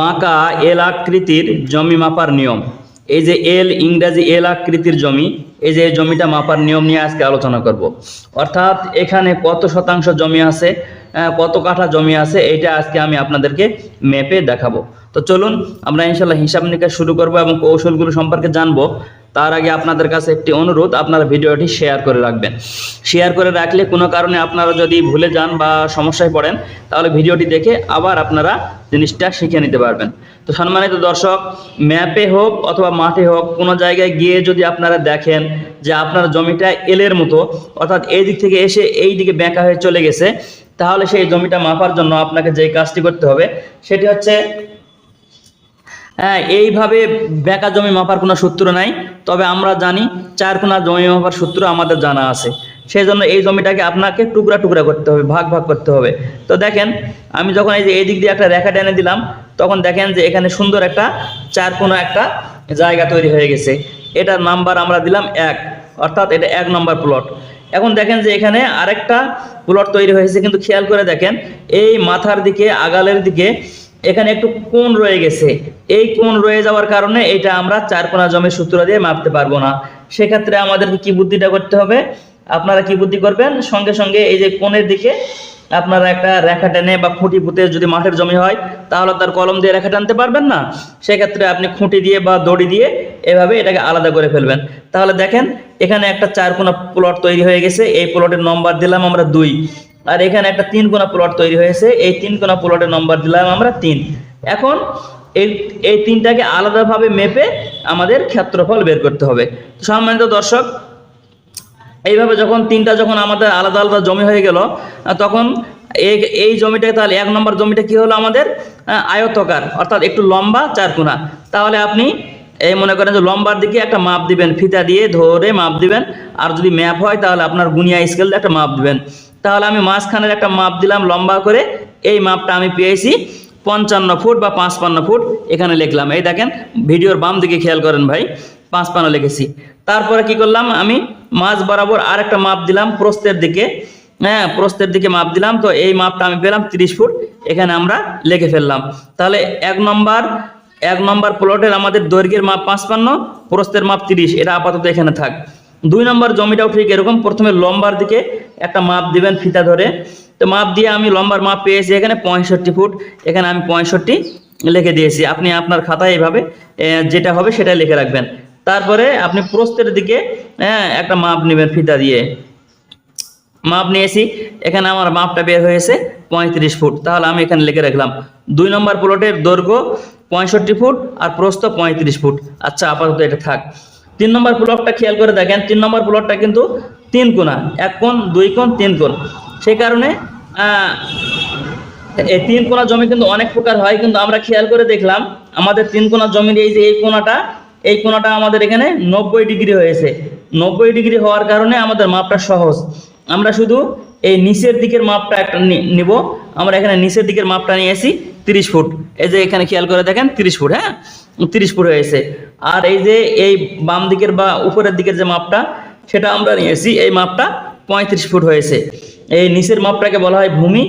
বাঁকা এল আকৃতির জমি মাপার নিয়ম। এই যে এল, ইংরাজি এল আকৃতির জমি, এই যে জমিটা মাপার নিয়ম নিয়ে আজকে আলোচনা করব। অর্থাৎ এখানে কত শতাংশ জমি আছে কত কাঠা জমি আছে এটা আজকে আমি আপনাদেরকে ম্যাপে দেখাবো। তো চলুন, আমরা ইনশাল্লাহ হিসাব নিকাশ শুরু করব এবং কৌশলগুলো সম্পর্কে জানব। তার আগে আপনাদের কাছে একটি অনুরোধ, আপনারা ভিডিওটি শেয়ার করে রাখবেন। শেয়ার করে রাখলে কোনো কারণে আপনারা যদি ভুলে যান বা সমস্যায় পড়েন, তাহলে ভিডিওটি দেখে আবার আপনারা জিনিসটা শিখে নিতে পারবেন। তো সম্মানিত দর্শক ম্যাপে হোক অথবা মাঠে হোক, কোনো জায়গায় গিয়ে যদি আপনারা দেখেন যে আপনার জমিটা এলের মতো, অর্থাৎ এই দিক থেকে এসে এই দিকে বেঁকা হয়ে চলে গেছে, তাহলে সেই জমিটা মাপার জন্য আপনাকে যে কাজটি করতে হবে, সেটি হচ্ছে হ্যাঁ এইভাবে বেকা জমি মাপার কোনো সূত্র নাই, তবে আমরা জানি চার কোনা জমি মাপার সূত্র আমাদের জানা আছে। সেই জন্য এই জমিটাকে আপনাকে টুকরা টুকরা করতে হবে, ভাগ ভাগ করতে হবে। তো দেখেন, আমি যখন এই যে এই দিক দিয়ে একটা রেখা টেনে দিলাম, তখন দেখেন যে এখানে সুন্দর একটা চার কোনা একটা জায়গা তৈরি হয়ে গেছে। এটার নাম্বার আমরা দিলাম এক, অর্থাৎ এটা এক নম্বর প্লট এখন দেখেন যে এখানে আরেকটা প্লট তৈরি হয়েছে, কিন্তু খেয়াল করে দেখেন, এই মাথার দিকে, আগালের দিকে এখানে একটু কোণ রয়ে গেছে। এই কোণ রয়ে যাওয়ার কারণে এটা আমরা চার কোনা জমির সূত্র দিয়ে মাপতে পারব না। সেক্ষেত্রে আমাদেরকে কি বুদ্ধিটা করতে হবে? আপনারা কি বুদ্ধি করবেন? সঙ্গে সঙ্গে এই যে কোণের দিকে আপনারা একটা রেখা টেনে বা খুঁটি পুঁতে যদি মাঠের জমি হয়, তাহলে তার কলম দিয়ে রেখা টানতে পারবেন না? সেক্ষেত্রে আপনি খুঁটি দিয়ে বা দড়ি দিয়ে এভাবে এটাকে আলাদা করে ফেলবেন। তাহলে দেখেন, এখানে একটা চার কোনা প্লট তৈরি হয়ে গেছে। এই প্লটের নম্বর দিলাম আমরা দুই। আর এখানে একটা তিন কোনা প্লট তৈরি হয়েছে। এই তিন কোনা প্লটের নম্বর দিলাম আমরা তিন। এখন এই এই তিনটাকে আলাদাভাবে মেপে আমাদের ক্ষেত্রফল বের করতে হবে। সম্মানিত দর্শক, এইভাবে যখন তিনটা যখন আমাদের আলাদা আলাদা জমি হয়ে গেল, তখন এই এই জমিটা তাহলে এক নম্বর জমিটা কি হলো আমাদের? আয়তকার, অর্থাৎ একটু লম্বা চার কোনা। তাহলে আপনি এই মনে করেন যে লম্বার দিকে একটা মাপ দিবেন, ফিতা দিয়ে ধরে মাপ দিবেন। আর যদি ম্যাপ হয় তাহলে আপনার গুনিয়া স্কেল একটা মাপ দিবেন। তাহলে আমি মাঝখানের একটা মাপ দিলাম, লম্বা করে। এই মাপটা আমি পেয়েছি পঞ্চান্ন ফুট বা পাঁচপান্ন ফুট। এখানে লিখলাম। এই দেখেন, ভিডিওর বাম দিকে খেয়াল করেন ভাই, পাঁচপান্ন লিখেছি। তারপরে কি করলাম আমি? মাঝ বরাবর আর একটা মাপ দিলাম প্রস্থের দিকে। হ্যাঁ প্রস্থের দিকে মাপ দিলাম। তো এই মাপটা আমি পেলাম তিরিশ ফুট। এখানে আমরা লিখে ফেললাম। তাহলে এক নম্বর এক নম্বর প্লটের আমাদের দৈর্ঘ্যের মাপ পাঁচপান্ন, প্রস্থের মাপ তিরিশ। এটা আপাতত এখানে থাক। দুই নম্বর জমিটাও ঠিক এরকম। প্রথমে লম্বার দিকে একটা মাপ দিবেন ফিতা ধরে। তো মাপ দিয়ে আমি লম্বার মাপ পেয়েছি এখানে পঁয়ষট্টি ফুট। এখানে আমি পঁয়ষট্টি লিখে দিয়েছি। আপনি আপনার খাতায় এইভাবে যেটা হবে সেটা লিখে রাখবেন। তারপরে আপনি প্রস্তের দিকে হ্যাঁ একটা মাপ নেবেন ফিতা দিয়ে। মাপ নিয়েছি। এখানে আমার মাপটা বের হয়েছে পঁয়ত্রিশ ফুট। তাহলে আমি এখানে লিখে রাখলাম। দুই নম্বর প্লটের দৈর্ঘ্য পঁয়ষট্টি ফুট আর প্রস্থ পঁয়ত্রিশ ফুট। আচ্ছা আপাতত এটা থাক। তিন নম্বর প্লটটা খেয়াল করে দেখেন, তিন নম্বর প্লটটা কিন্তু তিন কোণা, এক কোণ, দুই কোণ, তিন কোণ। সেই কারণে এই তিন কোণা জমি কিন্তু অনেক প্রকার হয়, কিন্তু আমরা খেয়াল করে দেখলাম, আমাদের তিন কোণা জমির এই যে এই কোণাটা এই কোণাটা আমাদের এখানে নব্বই ডিগ্রি হয়েছে। নব্বই ডিগ্রি হওয়ার কারণে আমাদের মাপটা সহজ। আমরা শুধু এই নিচের দিকের মাপটা একটা নিব। আমরা এখানে নিচের দিকের মাপটা নিয়েছি তিরিশ ফুট। এই যে এখানে খেয়াল করে দেখেন, তিরিশ ফুট হ্যাঁ? তিরিশ ফুট হয়েছে। আর এই যে এই বাম দিকের বা উপরের দিকের যে মাপটা, সেটা আমরা নিয়েছি, এই মাপটা পঁয়ত্রিশ ফুট হয়েছে। এই নিচের মাপটাকে বলা হয় ভূমি,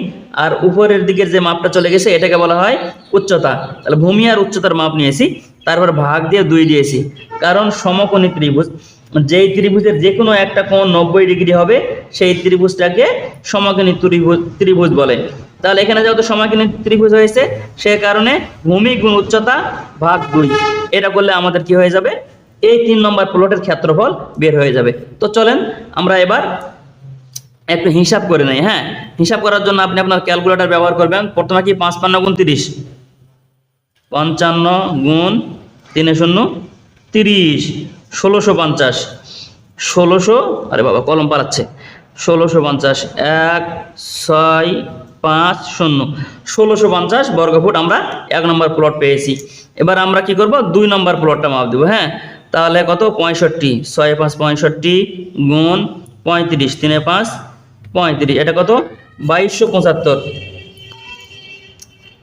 আর উপরের দিকের যে মাপটা চলে গেছে, এটাকে বলা হয় উচ্চতা। তাহলে ভূমি আর উচ্চতার মাপ নিয়েছি, তারপর ভাগ দিয়ে দুই দিয়েছি। কারণ সমকোণী ত্রিভুজ যেই ত্রিভুজের যে কোনো একটা কোণ নব্বই ডিগ্রি হবে, সেই ত্রিভুজটাকে সমকোণী ত্রিভুজ ত্রিভুজ বলে। তাহলে এখানে যেহেতু সমকোণী ত্রিভুজ হয়েছে, সে কারণে ভূমি গুণ উচ্চতা ভাগ দুই। এটা করলে আমাদের কি হয়ে যাবে? এই তিন নম্বর প্লটের ক্ষেত্রফল বের হয়ে যাবে। তো চলেন আমরা এবার একটু হিসাব করে নেই হ্যাঁ? হিসাব করার জন্য আপনি আপনার ক্যালকুলেটর ব্যবহার করবেন। প্রথমে কি পাঁচ পান্ন গুণ তিরিশ? পঞ্চান্ন গুণ তিনে শূন্য, তিরিশ। ষোলোশো পঞ্চাশ। ষোলোশো, আরে বাবা, কলম পালাচ্ছে। ষোলোশো পঞ্চাশ, এক, ছয়, পাঁচ, শূন্য। ষোলোশো পঞ্চাশ বর্গফুট আমরা এক নম্বর প্লট পেয়েছি। এবার আমরা কি করব? দুই নম্বর প্লটটা মাপ দেবো হ্যাঁ? তাহলে কত? পঁয়ষট্টি। ছয় পাঁচ পঁয়ষট্টি গুণ পঁয়ত্রিশ, তিনে পাঁচ পঁয়ত্রিশ। এটা কত? বাইশশো পঁচাত্তর।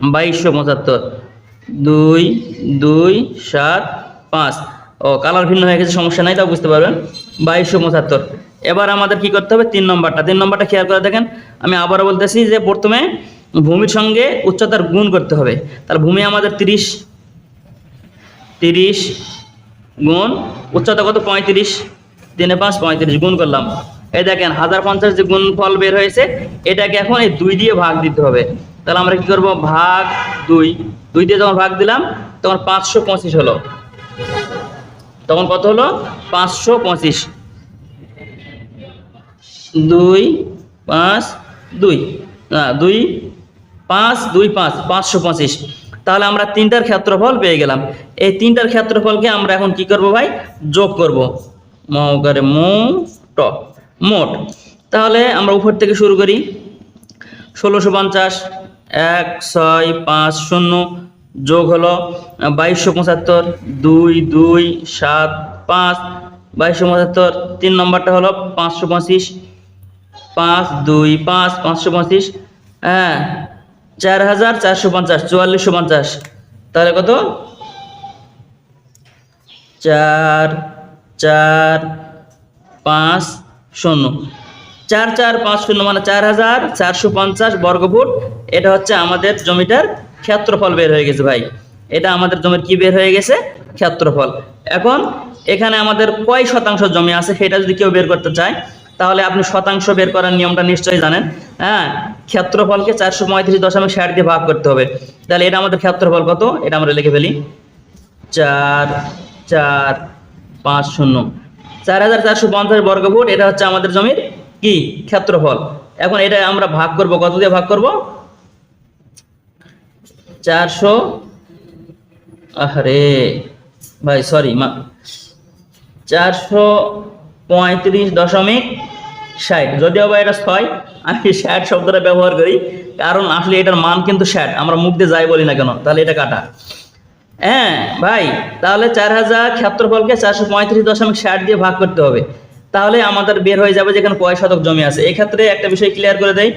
বাইশশো পঁচাত্তর। দুই দুই, সাত, পাঁচ। ও কালার ভিন্ন হয়ে গেছে, সমস্যা নাই, তাও বুঝতে পারবেন। বাইশশো পঁচাত্তর। এবার আমাদের কি করতে হবে? তিন নম্বরটা। তিন নম্বরটা খেয়াল করে দেখেন, আমি আবারও বলতেছি যে প্রথমে ভূমির সঙ্গে উচ্চতার গুণ করতে হবে। তাহলে ভূমি আমাদের তিরিশ। তিরিশ গুণ, উচ্চতা কত? পঁয়ত্রিশ। তিনে পাঁচ, পঁয়ত্রিশ, গুণ করলাম। এই দেখেন, হাজার পঞ্চাশ যে গুণ ফল বের হয়েছে, এটাকে এখন এই দুই দিয়ে ভাগ দিতে হবে। তাহলে আমরা কি করব? ভাগ দুই। দুই দিয়ে যখন ভাগ দিলাম, তখন পাঁচশো পঁচিশ হলো। তখন কত হলো? পাঁচশো পঁচিশ। দুই, পাঁচ, দুই। না, দুই, পাঁচ দুই, পাঁচ, পাঁচশো পঁচিশ। তাহলে আমরা তিনটার ক্ষেত্রফল পেয়ে গেলাম। এই তিনটার ক্ষেত্রফলকে আমরা এখন কি করব ভাই? যোগ করব। মহকারে মোট মোট। তাহলে আমরা উপর থেকে শুরু করি। ষোলোশো পঞ্চাশ, এক, ছয়, পাঁচ, শূন্য। যোগ হলো বাইশশো পঁচাত্তর, দুই দুই, সাত, পাঁচ। বাইশশো পঁচাত্তর, তিন নম্বরটা হলো পাঁচশো পঁচিশ। পাঁচ, দুই, পাঁচ, পাঁচশো পঁচিশ। হ্যাঁ চার হাজার চারশো পঞ্চাশ, চুয়াল্লিশশো পঞ্চাশ। তাহলে কত? চার চার, পাঁচ, শূন্য। চার চার, পাঁচ, শূন্য মানে চার হাজার চারশো পঞ্চাশ বর্গফুট এটা হচ্ছে আমাদের জমিটার ক্ষেত্রফল বের হয়ে গেছে ভাই। এটা আমাদের জমির কি বের হয়ে গেছে? ক্ষেত্রফল। এখন এখানে আমাদের কয় শতাংশ জমি আছে সেটা যদি কেউ বের করতে চায়, তাহলে আপনি শতাংশ বের করার নিয়মটা নিশ্চয়ই জানেন। হ্যাঁ ক্ষেত্রফলকে চারশো পঁয়ত্রিশ দশমিক ষাট দিয়ে ভাগ করতে হবে। তাহলে এটা আমাদের ক্ষেত্রফল কত? এটা আমরা লিখে ফেলি। চার চার, পাঁচ, শূন্য। চার হাজার চারশো পঞ্চাশ বর্গফুট, এটা হচ্ছে আমাদের জমির কি? ক্ষেত্রফল। এখন এটা আমরা ভাগ করব, কত দিয়ে ভাগ করব? চারশো? আরে ভাই সরি মা, চারশো পঁয়ত্রিশ দশমিক ষাট। যদিও বা এটা ছয়, আমি ষাট শব্দটা ব্যবহার করি, কারণ আসলে এটার মান কিন্তু ষাট। আমরা মুখ দিয়ে যাই বলি না কেন, তাহলে এটা কাটা। হ্যাঁ ভাই, তাহলে চার হাজার ক্ষেত্রফলকে চারশো পঁয়ত্রিশ দশমিক ষাট দিয়ে ভাগ করতে হবে। তাহলে আমাদের বের হয়ে যাবে যেখানে কয় শতক জমি আছে। এক্ষেত্রে একটা বিষয় ক্লিয়ার করে দেয়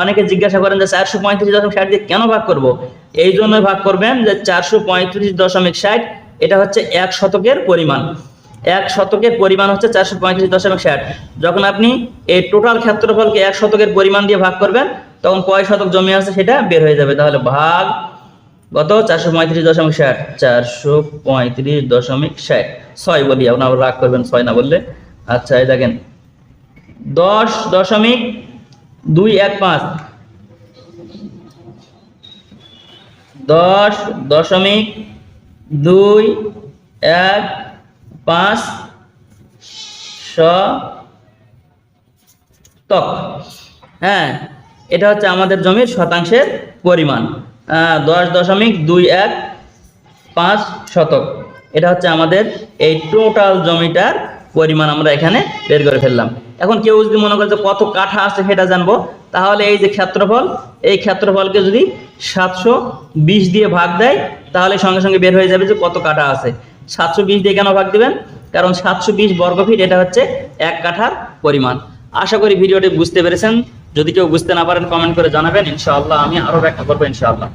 অনেকে জিজ্ঞাসা করেন যে চারশো পঁয়ত্রিশ দশমিক ষাট দিয়ে কেন ভাগ করব? এই জন্য ভাগ করবেন যে চারশো পঁয়ত্রিশ দশমিক ষাট, এটা হচ্ছে এক শতকের পরিমাণ। এক শতকের পরিমাণ হচ্ছে চারশো পঁয়ত্রিশ দশমিক ষাট। যখন আপনি এই টোটাল ক্ষেত্রফলকে এক শতকের পরিমাণ দিয়ে ভাগ করবেন, তখন কয় শতক জমি আছে সেটা বের হয়ে যাবে। তাহলে ভাগ কত? চারশো পঁয়ত্রিশ দশমিক ষাট। চারশো পঁয়ত্রিশ দশমিক ষাট। ছয় বলি আপনার রাগ করবেন, ছয় না বললে। আচ্ছা এই দেখেন। দশ দশমিক দুই এক পাঁচ। দশ দশমিক দুই এক পাঁচ শতক হ্যাঁ এটা হচ্ছে আমাদের জমির শতাংশের পরিমাণ। দশ দশমিক দুই এক পাঁচ শতক। এটা হচ্ছে আমাদের এই টোটাল জমিটার পরিমাণ আমরা এখানে বের করে ফেললাম। এখন কেউ যদি মনে করে যে কত কাঠা আছে সেটা জানব, তাহলে এই যে ক্ষেত্রফল, এই ক্ষেত্রফলকে যদি সাতশো বিশ দিয়ে ভাগ দেয়, তাহলে সঙ্গে সঙ্গে বের হয়ে যাবে যে কত কাঠা আছে। সাতশো বিশ দিয়ে কেন ভাগ দিবেন? কারণ সাতশো বিশ বর্গফিট এটা হচ্ছে এক কাঠার পরিমাণ। আশা করি ভিডিওটি বুঝতে পেরেছেন। যদি কেউ বুঝতে না পারেন কমেন্ট করে জানাবেন। ইনশাআল্লাহ আমি আরও ব্যাখ্যা করব ইনশাআল্লাহ।